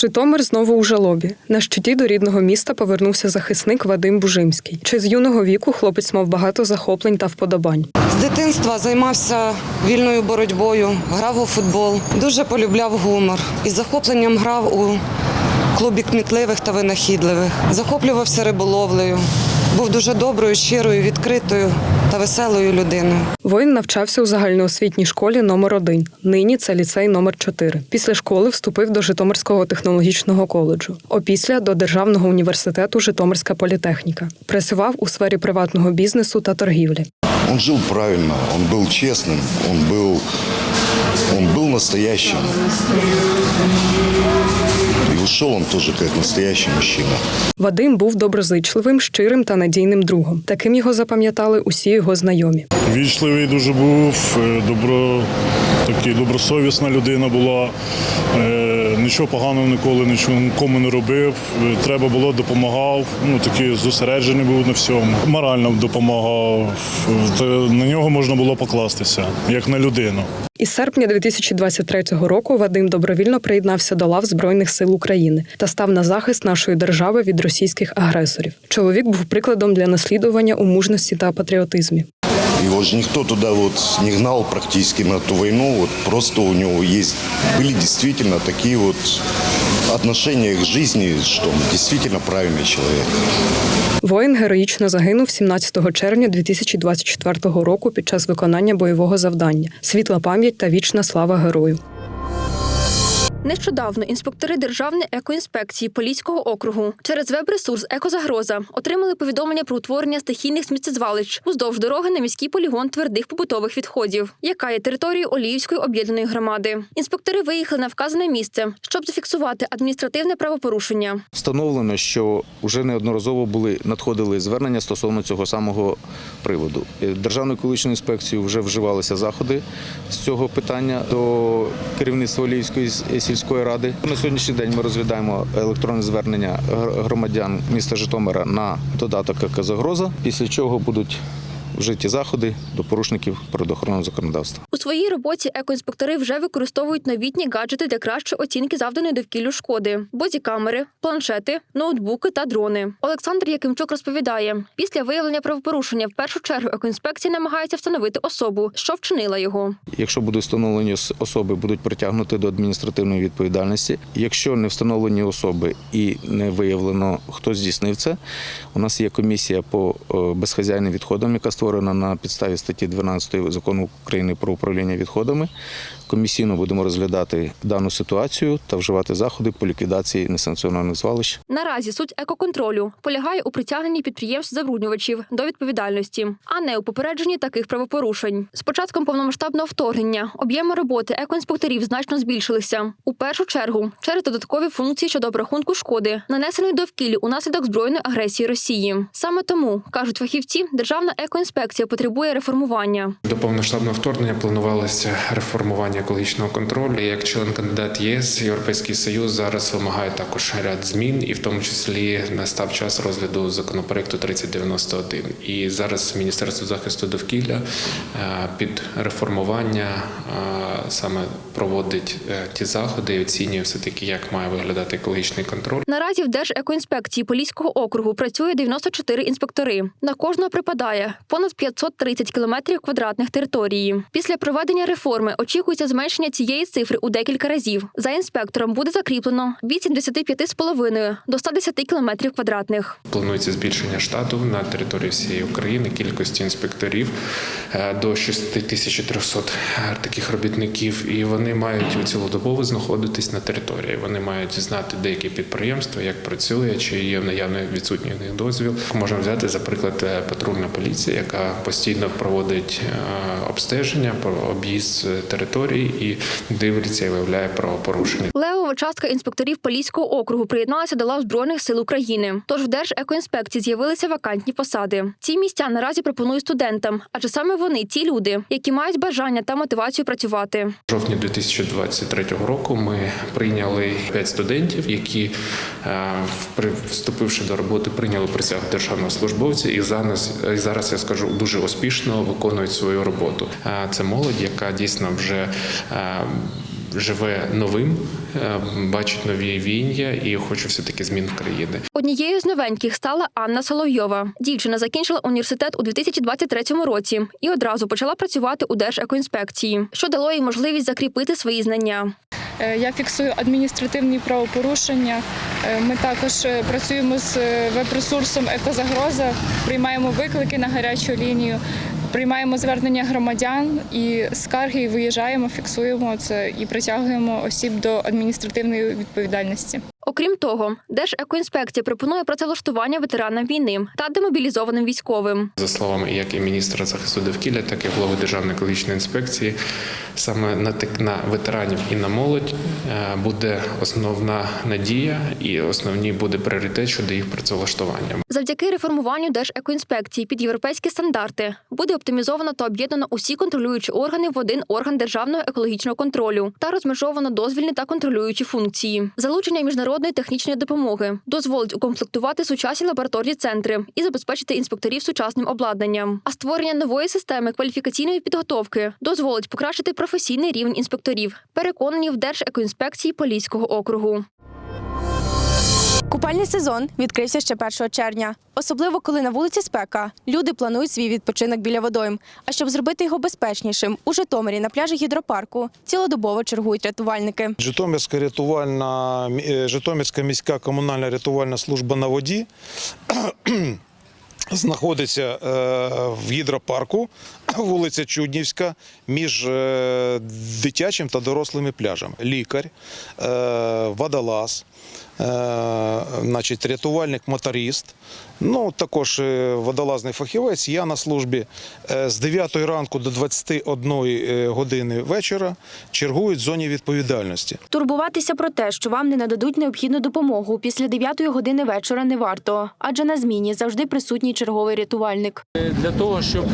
Житомир знову у жалобі. На щиті до рідного міста повернувся захисник Вадим Бужимський. Чи з юного віку хлопець мав багато захоплень та вподобань. З дитинства займався вільною боротьбою, грав у футбол, дуже полюбляв гумор і захопленням грав у клубі кмітливих та винахідливих. Захоплювався риболовлею. Був дуже доброю, щирою, відкритою та веселою людиною. Воїн навчався у загальноосвітній школі номер 1 Нині це ліцей номер 4 Після школи вступив до Житомирського технологічного коледжу. Опісля до Державного університету Житомирська політехніка. Працював у сфері приватного бізнесу та торгівлі. Он жил правильно, он был честным, он был, он был настоящим. І ушов он теж як настоящий мужчина. Вадим був доброзичливим, щирим та надійним другом. Таким його запам'ятали усі його знайомі. Вічливий дуже був, е, добро, такий добросовісна людина була. Нічого поганого ніколи нікому не робив. Треба було, допомагав. Ну такий зосереджений був на всьому. Морально допомагав. На нього можна було покластися, як на людину. Із серпня 2023 року Вадим добровільно приєднався до лав Збройних сил України та став на захист нашої держави від російських агресорів. Чоловік був прикладом для наслідування у мужності та патріотизмі. Его же никто туда вот не гнал практически на ту войну. Вот просто у него есть были действительно такие вот отношения к жизни, что действительно правильный человек. Воїн героїчно загинув 17 червня 2024 року під час виконання бойового завдання. Світла пам'ять та вічна слава герою. Нещодавно інспектори Державної екоінспекції Поліського округу через веб-ресурс Екозагроза отримали повідомлення про утворення стихійних сміттєзвалищ уздовж дороги на міський полігон твердих побутових відходів, яка є територією Оліївської об'єднаної громади. Інспектори виїхали на вказане місце, щоб зафіксувати адміністративне правопорушення. Встановлено, що вже неодноразово були надходили звернення стосовно цього самого приводу. Е, Державною екологічною інспекцією вже вживалися заходи з цього питання до керівництва Олівської сільської ради. На сьогоднішній день ми розглядаємо електронне звернення громадян міста Житомира на додаток «Загроза», після чого будуть вжиті заходи до порушників природоохоронного законодавства. У своїй роботі екоінспектори вже використовують новітні гаджети для кращої оцінки завданої довкіллю шкоди: бозі-камери, планшети, ноутбуки та дрони. Олександр Якимчук розповідає: після виявлення правопорушення в першу чергу екоінспекція намагається встановити особу, що вчинила його. Якщо будуть встановлені особи, будуть притягнуті до адміністративної відповідальності. Якщо не встановлені особи і не виявлено, хто здійснив це, у нас є комісія по е, безхазяйним відходам, яка створена на підставі статті 12 закону України про управління відходами. Комісійно будемо розглядати дану ситуацію та вживати заходи по ліквідації несанкціонованих звалищ. Наразі суть екоконтролю полягає у притягненні підприємств забруднювачів до відповідальності, а не у попередженні таких правопорушень. З початком повномасштабного вторгнення об'єми роботи екоінспекторів значно збільшилися. У першу чергу через додаткові функції щодо обрахунку шкоди, нанесеної довкіллю унаслідок збройної агресії Росії. Саме тому кажуть фахівці, державна екоінспекція потребує реформування. До повноштабного вторгнення планувалося реформування екологічного контролю. Як член кандидат ЄС, Європейський Союз зараз вимагає також ряд змін, і в тому числі настав час розгляду законопроекту 3091. І зараз Міністерство захисту довкілля е, під реформування е, саме проводить е, ті заходи і оцінює все таки, як має виглядати екологічний контроль. Наразі в Держекоінспекції Поліського округу працює 94 інспектори. На кожного припадає понад 530 кілометрів квадратних території. Після проведення реформи очікується зменшення цієї цифри у декілька разів. За інспектором буде закріплено від 75,5 до 110 кілометрів квадратних. Планується збільшення штату на території всієї України, кількості інспекторів е, до 6300 таких робітників, і вони мають цілодобово знаходитись на території. Вони мають знати деякі підприємства, як працює, чи є наявний відсутній дозвіл. Можна взяти за приклад е, патрульна поліція, яка постійно проводить е, обстеження об'їзд території і дивиться і виявляє правопорушення. Левова частка інспекторів Поліського округу приєдналася до лав Збройних сил України. Тож в Держекоінспекції з'явилися вакантні посади. Ці місця наразі пропонують студентам, адже саме вони ті люди, які мають бажання та мотивацію працювати. В жовтні 2023 року ми прийняли 5 студентів, які, е, вступивши до роботи, прийняли присягу державного службовця і зараз, і зараз я скажу дуже успішно виконують свою роботу. Е, Це молодь, яка дійсно вже е, живе новим, е, бачить нові війня і хоче все-таки змін в країни. Однією з новеньких стала Анна Соловйова. Дівчина закінчила університет у 2023 році і одразу почала працювати у Держекоінспекції, що дало їй можливість закріпити свої знання. Е, Я фіксую адміністративні правопорушення. Е, Ми також працюємо з веб-ресурсом Екозагроза, приймаємо виклики на гарячу лінію, приймаємо звернення громадян і скарги, і виїжджаємо, фіксуємо це і притягуємо осіб до адміністративної відповідальності. Окрім того, Держекоінспекція пропонує працевлаштування ветеранам війни та демобілізованим військовим. За словами як і міністра захисту довкілля, так і голови Державної екологічної інспекції, саме на на ветеранів і на молодь е, буде основна надія і основний буде пріоритет щодо їх працевлаштування. Завдяки реформуванню Держекоінспекції під європейські стандарти буде оптимізовано та об'єднано усі контролюючі органи в один орган державного екологічного контролю та розмежовано дозвільні та контролюючі функції. Залучення міжнародної технічної допомоги дозволить укомплектувати сучасні лабораторні центри і забезпечити інспекторів сучасним обладнанням. А створення нової системи кваліфікаційної підготовки дозволить покращити професійний рівень інспекторів. Переконані в Держекоінспекції Поліського округу. Купальний сезон відкрився ще 1 червня. Особливо коли на вулиці спека. Люди планують свій відпочинок біля водойм. А щоб зробити його безпечнішим, у Житомирі на пляжі гідропарку цілодобово чергують рятувальники. Житомирська рятувальна е, Житомирська міська комунальна рятувальна служба на воді знаходиться е, в гідропарку, вулиця Чуднівська, між е, дитячим та дорослими пляжами. Лікар, водолаз, значить, рятувальник, моторист. Ну, також е, водолазний фахівець. Я на службі Е, з 9 ранку до 21 е, години вечора чергують в зоні відповідальності. Турбуватися про те, що вам не нададуть необхідну допомогу після 9 години вечора не варто, адже на зміні завжди присутній черговий рятувальник. Для того, щоб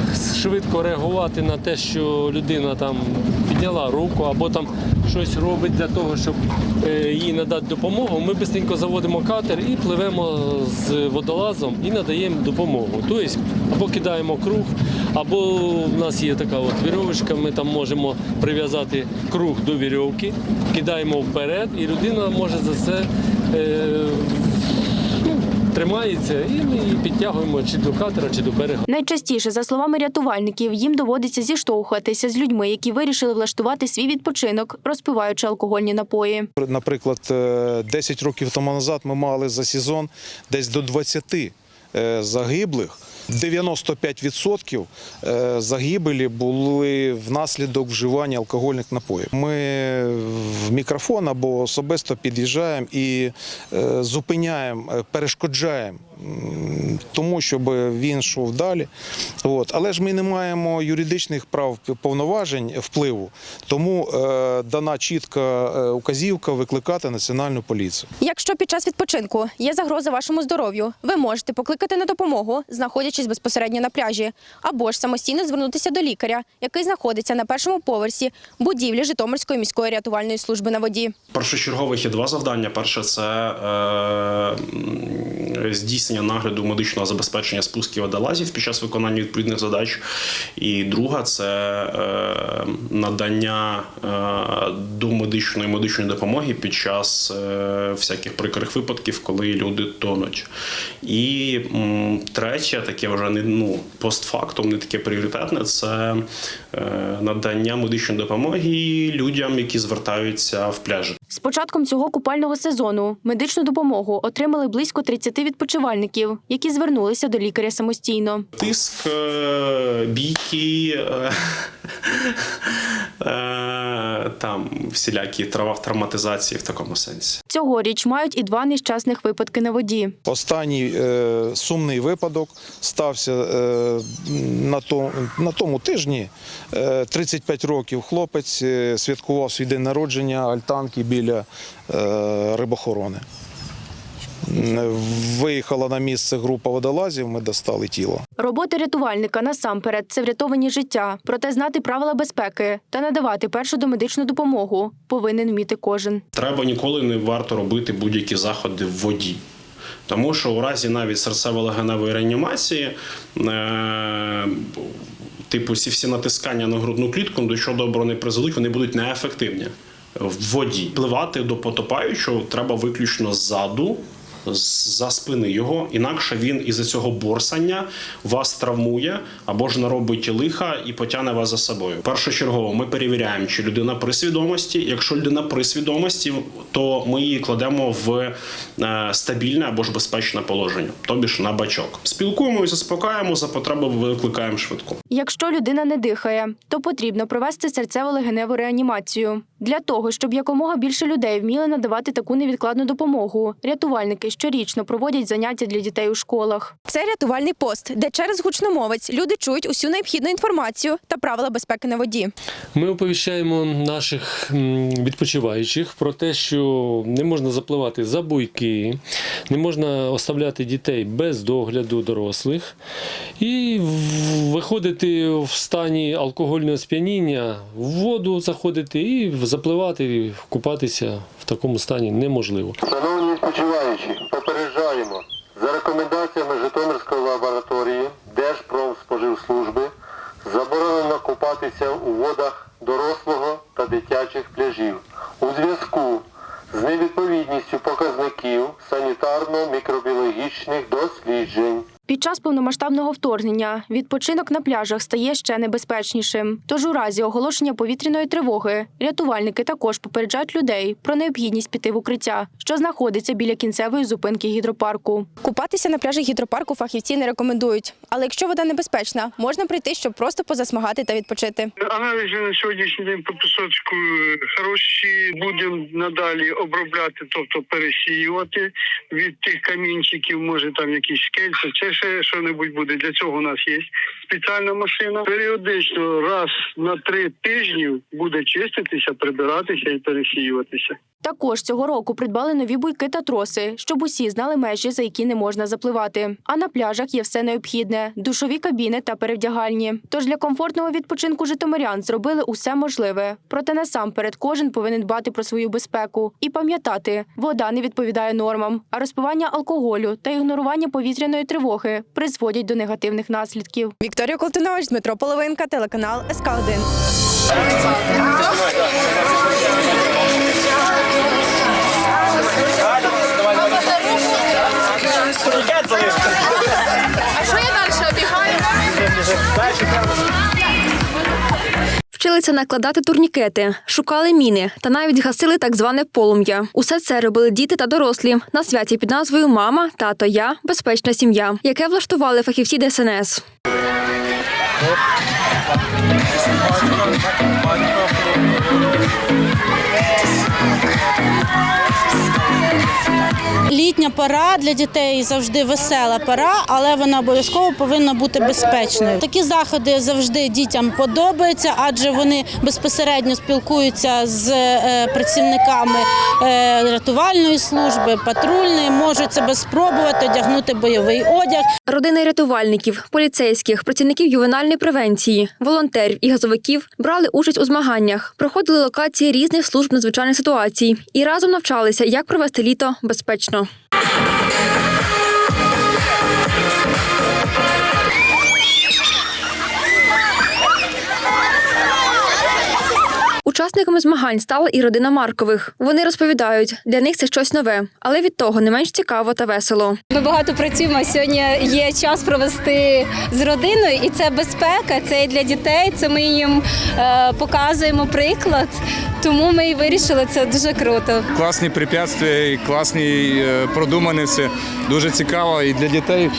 швидко реагувати на те, що людина там підняла руку або там щось робить для того, щоб е, їй надати допомогу, ми швидко заводимо катер і пливемо з водолазом і надаємо допомогу. Тобто або кидаємо круг, або в нас є така от вірьовочка, ми там можемо прив'язати круг до вірьовки, кидаємо вперед, і людина може за це. Е, Тримається, і ми її підтягуємо чи до катера, чи до берега. Найчастіше, за словами рятувальників, їм доводиться зіштовхуватися з людьми, які вирішили влаштувати свій відпочинок, розпиваючи алкогольні напої. Наприклад, е, 10 років тому назад ми мали за сезон десь до 20 е, загиблих. 95% е, загибелі були внаслідок вживання алкогольних напоїв. Ми в мікрофон або особисто під'їжджаємо і е, зупиняємо, е, перешкоджаємо тому, щоб він йшов далі. От. Але ж ми не маємо юридичних прав повноважень впливу, тому е, дана чітка е, указівка викликати національну поліцію. Якщо під час відпочинку є загроза вашому здоров'ю, ви можете покликати на допомогу, знаходячись безпосередньо на пляжі, або ж самостійно звернутися до лікаря, який знаходиться на першому поверсі будівлі Житомирської міської рятувальної служби на воді. Першочергових є два завдання. Перше це е, м, здійснення нагляду медичного забезпечення спусків водолазів під час виконання відповідних задач. І друга це е, надання е, домедичної медичної допомоги під час е, всяких прикрих випадків, коли люди тонуть. І третє, таке вже не ну постфактум, не таке пріоритетне, це надання медичної допомоги людям, які звертаються в пляжі. З початком цього купального сезону медичну допомогу отримали близько 30 відпочивальників, які звернулися до лікаря самостійно. Тиск, е, бійки, е, е, там всілякі трава- травматизації в такому сенсі. Цьогоріч мають і два нещасних випадки на воді. Останній е, сумний випадок стався е, на, то, на тому тижні. Е, 35 років хлопець е, святкував свій день народження альтанки біля е, рибохорони. Виїхала на місце група водолазів, ми достали тіло. Робота рятувальника насамперед це врятовані життя. Проте знати правила безпеки та надавати першу домедичну допомогу повинен вміти кожен. Треба ніколи не варто робити будь-які заходи в воді. Тому що у разі навіть серцево-легеневої реанімації, е, типу, всі всі натискання на грудну клітку, до чого добро не призведуть, вони будуть неефективні. в воді. Пливати до потопаючого треба виключно ззаду. За спини його, інакше він із-за цього борсання вас травмує або ж наробить лиха і потягне вас за собою. Першочергово ми перевіряємо, чи людина при свідомості. Якщо людина при свідомості, то ми її кладемо в е, стабільне або ж безпечне положення, тобі ж на бачок. Спілкуємося, заспокаємо, за потреби викликаємо швидку. Якщо людина не дихає, то потрібно провести серцево-легеневу реанімацію. Для того, щоб якомога більше людей вміли надавати таку невідкладну допомогу, рятувальники щорічно проводять заняття для дітей у школах. Це рятувальний пост, де через гучномовець люди чують усю необхідну інформацію та правила безпеки на воді. Ми оповіщаємо наших відпочиваючих про те, що не можна запливати за буйки, не можна оставляти дітей без догляду дорослих і виходити в стані алкогольного сп'яніння в воду заходити і запливати, і купатися такому стані неможливо. Шановні відпочиваючі, попереджаємо. За рекомендаціями Житомирської лабораторії Держпромспоживслужби заборонено купатися у водах дорослого та дитячих пляжів у зв'язку з невідповідністю показників санітарно-мікробіологічних досліджень. Під час повномасштабного вторгнення відпочинок на пляжах стає ще небезпечнішим. Тож у разі оголошення повітряної тривоги рятувальники також попереджають людей про необхідність піти в укриття, що знаходиться біля кінцевої зупинки гідропарку. Купатися на пляжі гідропарку фахівці не рекомендують. Але якщо вода небезпечна, можна прийти, щоб просто позасмагати та відпочити. Аналізи на сьогоднішній день по Пісоцьку е, хороші. Будемо надалі обробляти, тобто пересіювати від тих камінчиків, може там якісь скельця. Це ще що-небудь буде. Для цього у нас є спеціальна машина. Періодично раз на три тижні буде чиститися, прибиратися і пересіюватися. Також цього року придбали нові буйки та троси, щоб усі знали межі, за які не можна запливати. А на пляжах є все необхідне: душові кабіни та перевдягальні. Тож для комфортного відпочинку житомирян зробили усе можливе. Проте насамперед кожен повинен дбати про свою безпеку і пам'ятати, вода не відповідає нормам, а розпивання алкоголю та ігнорування повітряної тривоги призводять до негативних наслідків. Вікторія Колтунович, Дмитро Половинка, телеканал СК 1 Вчилися накладати турнікети, шукали міни та навіть гасили так зване полум'я. Усе це робили діти та дорослі на святі під назвою Мама, тато, я безпечна сім'я, яке влаштували фахівці ДСНС. Літня пора для дітей завжди весела пора, але вона обов'язково повинна бути безпечною. Такі заходи завжди дітям подобаються, адже вони безпосередньо спілкуються з е, працівниками е, рятувальної служби, патрульної, можуть себе спробувати одягнути бойовий одяг. Родини рятувальників, поліцейських, працівників ювенальної превенції, волонтерів і газовиків брали участь у змаганнях, проходили локації різних служб надзвичайних ситуацій і разом навчалися, як провести літо безпечно. Yeah. Учасниками змагань стала і родина Маркових. Вони розповідають, для них це щось нове, але від того не менш цікаво та весело. Ми багато працюємо. Сьогодні є час провести з родиною, і це безпека, це і для дітей. Це ми їм е, показуємо приклад. Тому ми і вирішили це дуже круто. Класні препятствия, і класні е, продумане все. Дуже цікаво і для дітей.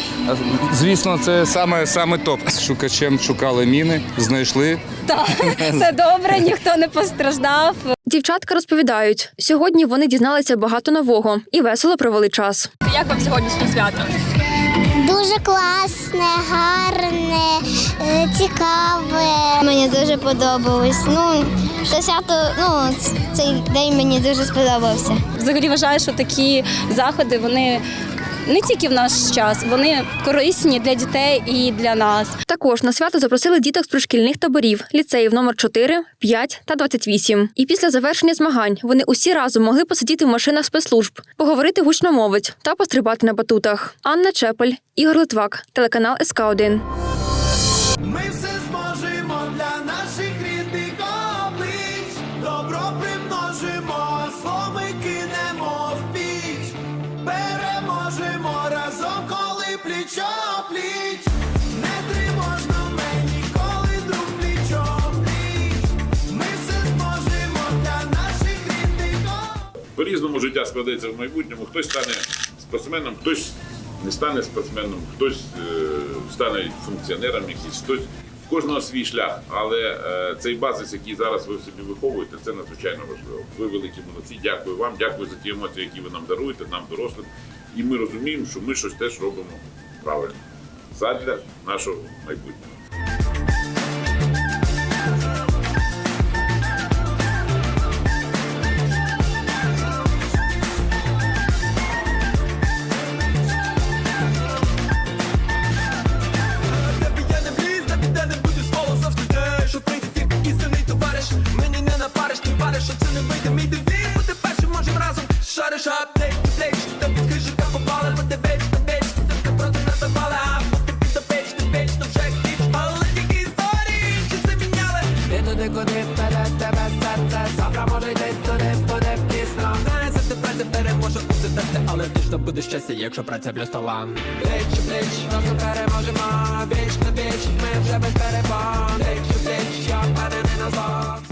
Звісно, це саме, саме топ. З Шукачем шукали міни, знайшли. Так, все добре, ніхто не постраждав. Дівчатка розповідають, сьогодні вони дізналися багато нового і весело провели час. Як вам сьогоднішнє свято? Дуже класне, гарне, е, цікаве. Мені дуже подобалось. Ну, це свято, ну, цей день мені дуже сподобався. Взагалі вважаю, що такі заходи вони не тільки в наш час, вони корисні для дітей і для нас. Також на свято запросили діток з пришкільних таборів, ліцеїв номер 4, 5 та 28. І після завершення змагань вони усі разом могли посидіти в машинах спецслужб, поговорити гучномовець та пострибати на батутах. Анна Чепель, Ігор Литвак, телеканал СК 1 по-різному життя складеться в майбутньому. Хтось стане спортсменом, хтось не стане спортсменом, хтось е, стане функціонером якийсь, хтось в кожного свій шлях. Але е, цей базис, який зараз ви собі виховуєте, це надзвичайно важливо. Ви великі молодці. Дякую вам, дякую за ті емоції, які ви нам даруєте, нам дорослим. І ми розуміємо, що ми щось теж робимо правильно задля нашого майбутнього. Завтра може йде, не буде пізно. Не завжди праця переможе усе тести, але точно буде щастя, якщо праця плюс талант Плеч, плеч, разом переможемо Віч на віч, ми вже без перебан Плеч, плеч, я впевнений не назвав